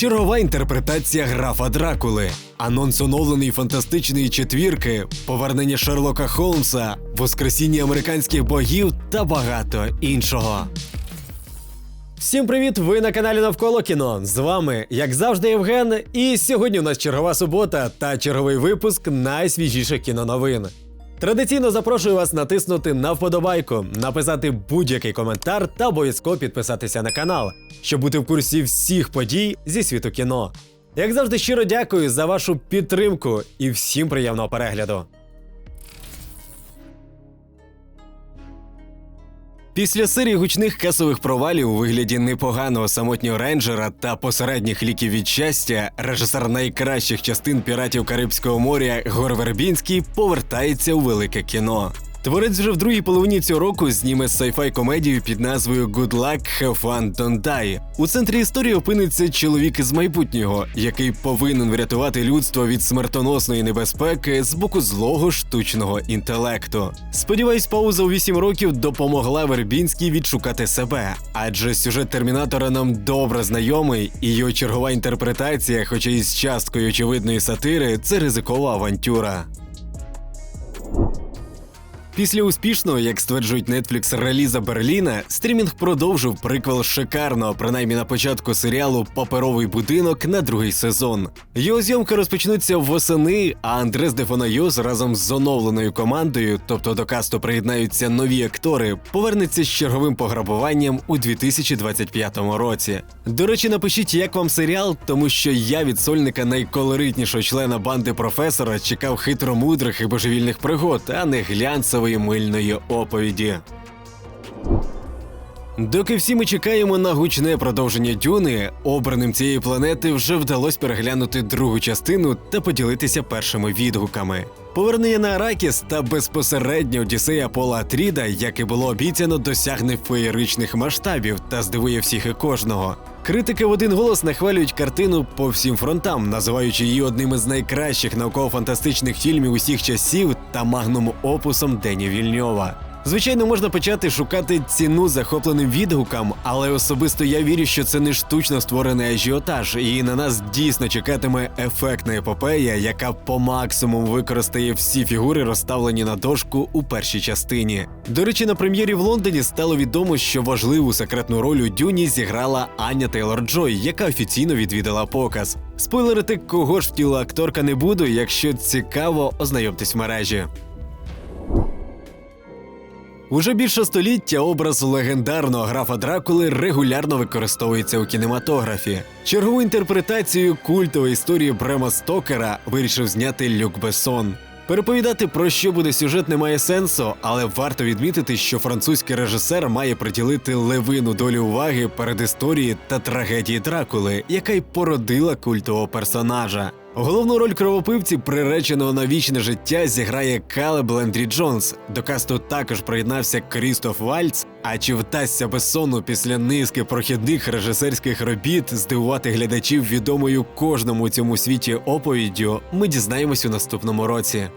Чергова інтерпретація графа Дракули, анонс оновленої фантастичної четвірки, повернення Шерлока Холмса, воскресіння американських богів та багато іншого. Всім привіт! Ви на каналі Навколо кіно. З вами, як завжди, Євген. І сьогодні у нас чергова субота та черговий випуск найсвіжіших кіноновин. Традиційно запрошую вас натиснути на вподобайку, написати будь-який коментар та обов'язково підписатися на канал, щоб бути в курсі всіх подій зі світу кіно. Як завжди, щиро дякую за вашу підтримку і всім приємного перегляду. Після серії гучних касових провалів у вигляді непоганого самотнього рейнджера та посередніх ліків від щастя, режисер найкращих частин піратів Карибського моря Гор Вербінський повертається у велике кіно. Творець вже в другій половині цього року зніме sci-fi комедію під назвою Good Luck, Have Fun, Don't Die. У центрі історії опиниться чоловік із майбутнього, який повинен врятувати людство від смертоносної небезпеки з боку злого штучного інтелекту. Сподіваюсь, пауза у 8 років допомогла Вербінській відшукати себе, адже сюжет термінатора нам добре знайомий, і його чергова інтерпретація, хоча і з часткою очевидної сатири, це ризикова авантюра. Після успішного, як стверджують Netflix, реліза Берліна, стрімінг продовжив приквел шикарного, принаймні на початку серіалу Паперовий будинок на другий сезон. Його зйомки розпочнуться восени, а Андрес Дефонайос разом з оновленою командою, тобто до касту приєднаються нові актори, повернеться з черговим пограбуванням у 2025 році. До речі, напишіть, як вам серіал, тому що я від сольника найколоритнішого члена банди професора чекав хитромудрих і божевільних пригод, а не глянцевої мильної оповіді. Доки всі ми чекаємо на гучне продовження дюни, обраним цієї планети вже вдалося переглянути другу частину та поділитися першими відгуками. Повернення на Аракіс та безпосередньо Одіссея Пола Атріда, як і було обіцяно, досягне феєричних масштабів та здивує всіх і кожного. Критики в один голос нахвалюють картину по всім фронтам, називаючи її одним із найкращих науково-фантастичних фільмів усіх часів та магнум опусом Дені Вільньова. Звичайно, можна почати шукати ціну захопленим відгукам, але особисто я вірю, що це не штучно створений ажіотаж, і на нас дійсно чекатиме ефектна епопея, яка по максимуму використає всі фігури, розставлені на дошку у першій частині. До речі, на прем'єрі в Лондоні стало відомо, що важливу секретну роль у Дюні зіграла Аня Тейлор Джой, яка офіційно відвідала показ. Спойлерити, кого ж втіла акторка не буду. Якщо цікаво, ознайомтесь в мережі. Уже більше століття образ легендарного графа Дракули регулярно використовується у кінематографі. Чергову інтерпретацію культової історії Брема Стокера вирішив зняти Люк Бессон. Переповідати про що буде сюжет немає сенсу, але варто відмітити, що французький режисер має приділити левину долі уваги перед історії та трагедії Дракули, яка й породила культового персонажа. Головну роль кровопивці, приреченого на вічне життя, зіграє Калеб Лендрі Джонс. До касту також приєднався Крістоф Вальц. А чи вдасться Бессону після низки прохідних режисерських робіт здивувати глядачів відомою кожному цьому світі оповіддю, ми дізнаємось у наступному році.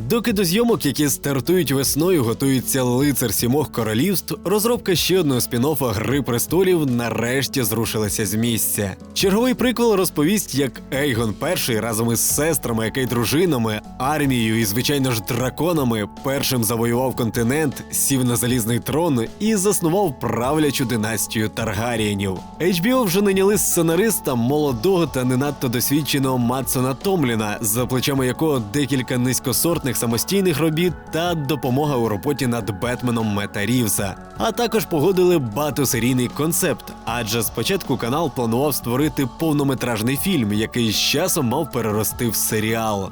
Доки до зйомок, які стартують весною, готується лицар сімох королівств, розробка ще одного спін-оффа Гри престолів нарешті зрушилася з місця. Черговий приквел розповість, як Ейгон І разом із сестрами, як й дружинами, армією і, звичайно ж, драконами першим завоював континент, сів на залізний трон і заснував правлячу династію Таргарієнів. HBO вже наняли сценариста молодого та не надто досвідченого Матсона Томліна, за плечами якого декілька низькосортних самостійних робіт та допомога у роботі над Бетменом Мета Рівза. А також погодили багатосерійний концепт, адже спочатку канал планував створити повнометражний фільм, який з часом мав перерости в серіал.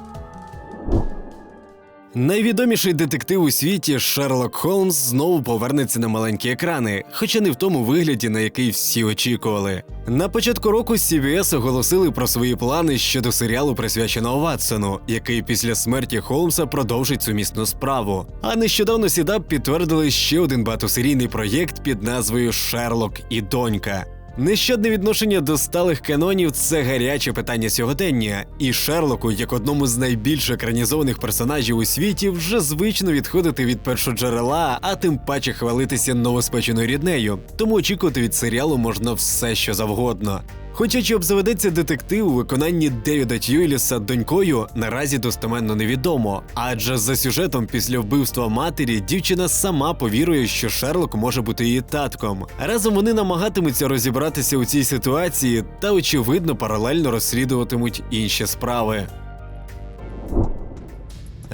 Найвідоміший детектив у світі Шерлок Холмс знову повернеться на маленькі екрани, хоча не в тому вигляді, на який всі очікували. На початку року CBS оголосили про свої плани щодо серіалу, присвяченого Ватсону, який після смерті Холмса продовжить сумісну справу. А нещодавно Сідап підтвердили ще один багатосерійний проєкт під назвою Шерлок і донька. Нещадне відношення до сталих канонів це гаряче питання сьогодення, і Шерлоку, як одному з найбільш екранізованих персонажів у світі, вже звично відходити від першоджерела, а тим паче хвалитися новоспеченою ріднею. Тому очікувати від серіалу можна все, що завгодно. Хоча чи обзаведеться детектив у виконанні Девіда Тюйліса донькою, наразі достеменно невідомо. Адже за сюжетом після вбивства матері дівчина сама повірує, що Шерлок може бути її татком. Разом вони намагатимуться розібратися у цій ситуації та, очевидно, паралельно розслідуватимуть інші справи.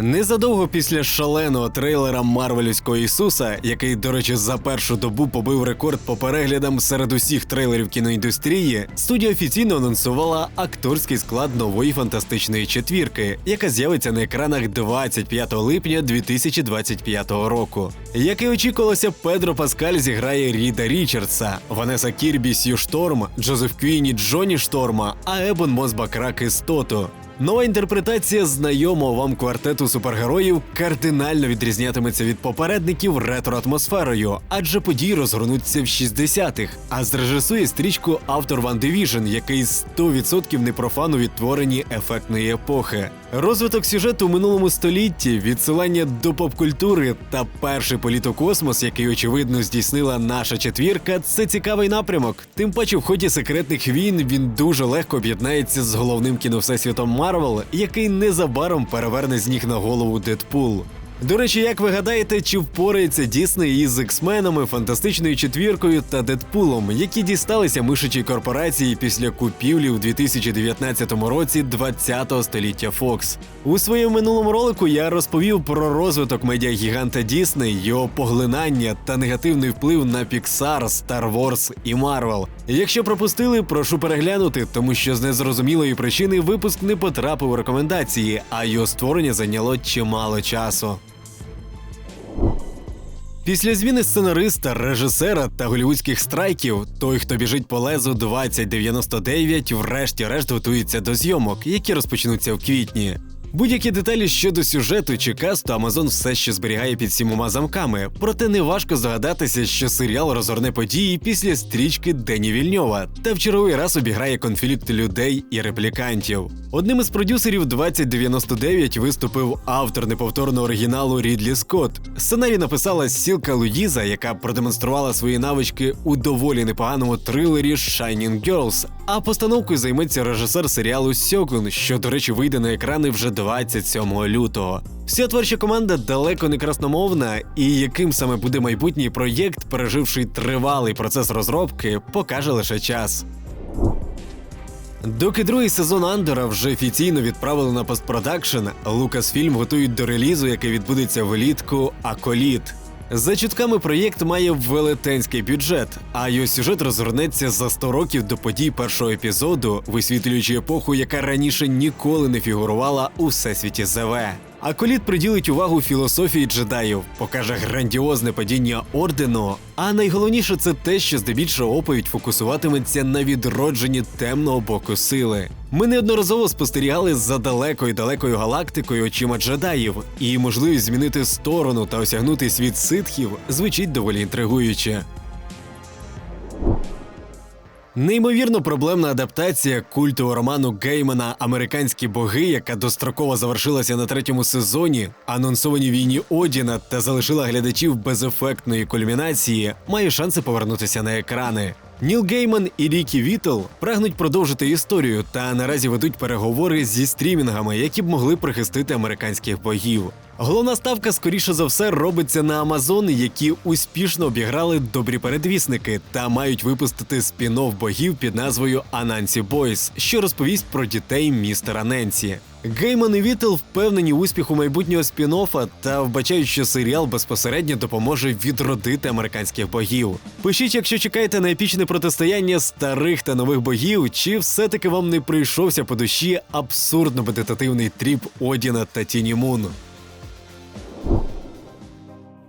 Незадовго після шаленого трейлера Марвелівського Ісуса, який, до речі, за першу добу побив рекорд по переглядам серед усіх трейлерів кіноіндустрії, студія офіційно анонсувала акторський склад нової фантастичної четвірки, яка з'явиться на екранах 25 липня 2025 року. Як і очікувалося, Педро Паскаль зіграє Ріда Річардса, Ванеса Кірбі Сью Шторм, Джозеф Квіні Джоні Шторма, а Ебон Мосбакрак Істоту. Нова інтерпретація знайомого вам квартету супергероїв кардинально відрізнятиметься від попередників ретро-атмосферою, адже події розгорнуться в 60-х, а зрежисує стрічку автор Ван Division, який 100% не профану відтворені ефектної епохи. Розвиток сюжету у минулому столітті, відсилання до попкультури та перший політ у космос, який очевидно здійснила наша четвірка, це цікавий напрямок. Тим паче, в ході секретних війн він дуже легко об'єднається з головним кіновсесвітом Марвел, який незабаром переверне з ніг на голову Дедпул. До речі, як ви гадаєте, чи впорається Дісней із X-менами, фантастичною четвіркою та Дедпулом, які дісталися мишачій корпорації після купівлі у 2019 році 20-го століття Fox? У своєму минулому ролику я розповів про розвиток медіагіганта Дісней, його поглинання та негативний вплив на Pixar, Star Wars і Marvel. Якщо пропустили, прошу переглянути, тому що з незрозумілої причини випуск не потрапив у рекомендації, а його створення зайняло чимало часу. Після зміни сценариста, режисера та голівудських страйків, той, хто біжить по лезу 2099, врешті-решт готується до зйомок, які розпочнуться в квітні. Будь-які деталі щодо сюжету чи касту Амазон все ще зберігає під сімома замками, проте неважко здогадатися, що серіал розгорне події після стрічки Дені Вільньова та в черговий раз обіграє конфлікт людей і реплікантів. Одним із продюсерів 2099 виступив автор неповторного оригіналу Рідлі Скотт. Сценарій написала Сілка Луїза, яка продемонструвала свої навички у доволі непоганому трилері Shining Girls, а постановкою займеться режисер серіалу Сьогун, що, до речі, вийде на екрани вже 27 лютого. Вся творча команда далеко не красномовна, і яким саме буде майбутній проєкт, переживши тривалий процес розробки, покаже лише час. Доки другий сезон Андора вже офіційно відправили на постпродакшн, Лукасфільм готують до релізу, який відбудеться влітку Аколіт. За чутками, проєкт має велетенський бюджет, а його сюжет розгорнеться за 100 років до подій першого епізоду, висвітлюючи епоху, яка раніше ніколи не фігурувала у всесвіті ЗВ. А коліт приділить увагу філософії джедаїв, покаже грандіозне падіння ордену. А найголовніше це те, що здебільшого оповідь фокусуватиметься на відродженні темного боку сили. Ми неодноразово спостерігали за далекою далекою галактикою очима джедаїв, і можливість змінити сторону та осягнути світ ситхів звучить доволі інтригуюче. Неймовірно проблемна адаптація культового роману Геймана Американські боги, яка достроково завершилася на третьому сезоні, анонсовані війні Одіна та залишила глядачів без ефектної кульмінації, має шанси повернутися на екрани. Ніл Гейман і Рікі Вітл прагнуть продовжити історію та наразі ведуть переговори зі стрімінгами, які б могли прихистити американських богів. Головна ставка, скоріше за все, робиться на Амазон, які успішно обіграли добрі передвісники та мають випустити спін-офф богів під назвою Анансі Бойс, що розповість про дітей містера Ненсі. Гейман і Вітл впевнені успіху майбутнього спін-оффа та вбачають, що серіал безпосередньо допоможе відродити американських богів. Пишіть, якщо чекаєте на епічне протистояння старих та нових богів, чи все-таки вам не прийшовся по душі абсурдно медитативний тріп Одіна та Тіні Мун.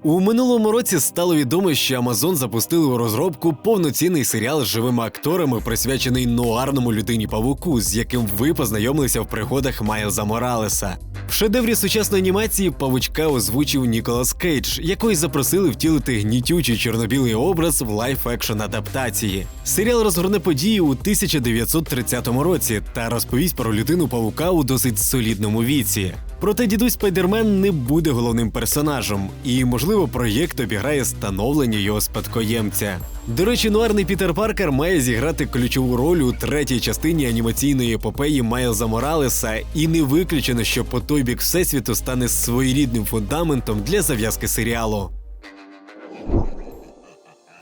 У минулому році стало відомо, що Амазон запустили у розробку повноцінний серіал з живими акторами, присвячений нуарному людині павуку, з яким ви познайомилися в пригодах Майлза Моралеса. В шедеврі сучасної анімації павучка озвучив Ніколас Кейдж, який запросили втілити гнітючий чорнобілий образ в лайф-екшн адаптації. Серіал розгорне події у 1930 році та розповість про людину павука у досить солідному віці. Проте дідусь Спайдермен не буде головним персонажем, і, можливо, проєкт обіграє становлення його спадкоємця. До речі, нуарний Пітер Паркер має зіграти ключову роль у третій частині анімаційної епопеї Майлза Моралеса, і не виключено, що по той бік всесвіту стане своєрідним фундаментом для зав'язки серіалу.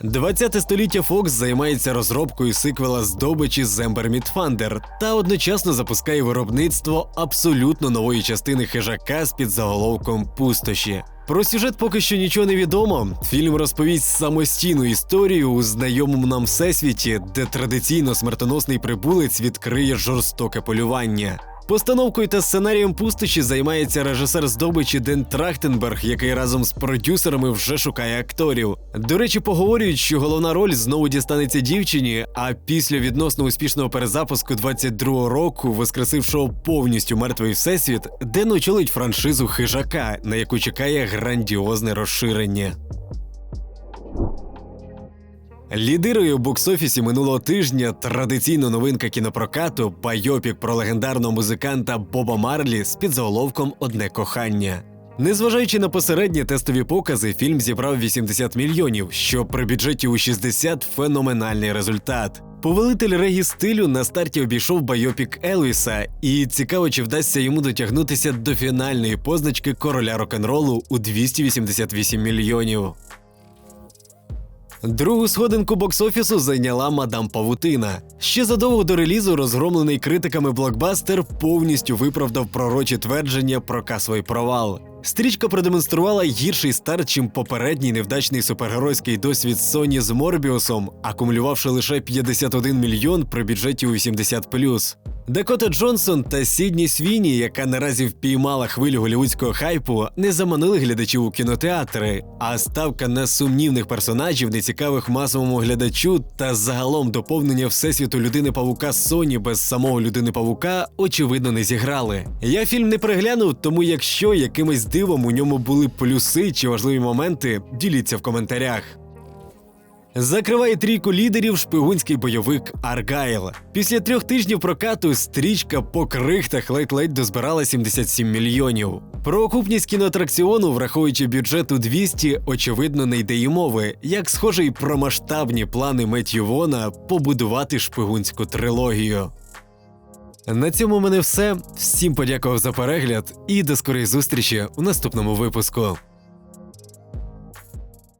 20 століття Fox займається розробкою сиквела здобичі Зембер Мідфандер та одночасно запускає виробництво абсолютно нової частини хижака з під заголовком Пустоші. Про сюжет поки що нічого не відомо. Фільм розповість самостійну історію у знайомому нам всесвіті, де традиційно смертоносний прибулець відкриє жорстоке полювання. Постановкою та сценарієм пустощі займається режисер здобичі Ден Трахтенберг, який разом з продюсерами вже шукає акторів. До речі, поговорюють, що головна роль знову дістанеться дівчині. А після відносно успішного перезапуску 22-го року, воскресившого повністю мертвий всесвіт, Ден очолить франшизу хижака, на яку чекає грандіозне розширення. У бокс-офісі минулого тижня традиційна новинка кінопрокату байопік про легендарного музиканта Боба Марлі з підзаголовком Одне кохання. Незважаючи на посередні тестові покази, фільм зібрав 80 мільйонів, що при бюджеті у 60 феноменальний результат. Повелитель регі стилю на старті обійшов байопік Елвіса, і цікаво, чи вдасться йому дотягнутися до фінальної позначки короля рок-н-ролу у 288 мільйонів. Другу сходинку бокс-офісу зайняла мадам Павутина. Ще задовго до релізу розгромлений критиками блокбастер повністю виправдав пророчі твердження про касовий провал. Стрічка продемонструвала гірший старт, чим попередній невдачний супергеройський досвід Sony з Морбіусом, акумулювавши лише 51 мільйон при бюджеті у 80+. Дакота Джонсон та Сідні Свіні, яка наразі впіймала хвилю голівудського хайпу, не заманили глядачів у кінотеатри, а ставка на сумнівних персонажів, нецікавих масовому глядачу та загалом доповнення всесвіту людини павука Соні без самого людини павука очевидно не зіграли. Я фільм не переглянув, тому якщо якимось дивом у ньому були плюси чи важливі моменти, діліться в коментарях. Закриває трійку лідерів шпигунський бойовик Аргайл. Після трьох тижнів прокату стрічка по крихтах ледь-ледь дозбирала 77 мільйонів. Про окупність кіноатракціону, враховуючи бюджет у 200, очевидно, не йде й мови, як схоже й про масштабні плани Меттью Вона побудувати шпигунську трилогію. На цьому в мене все. Всім подякував за перегляд і до скорої зустрічі у наступному випуску.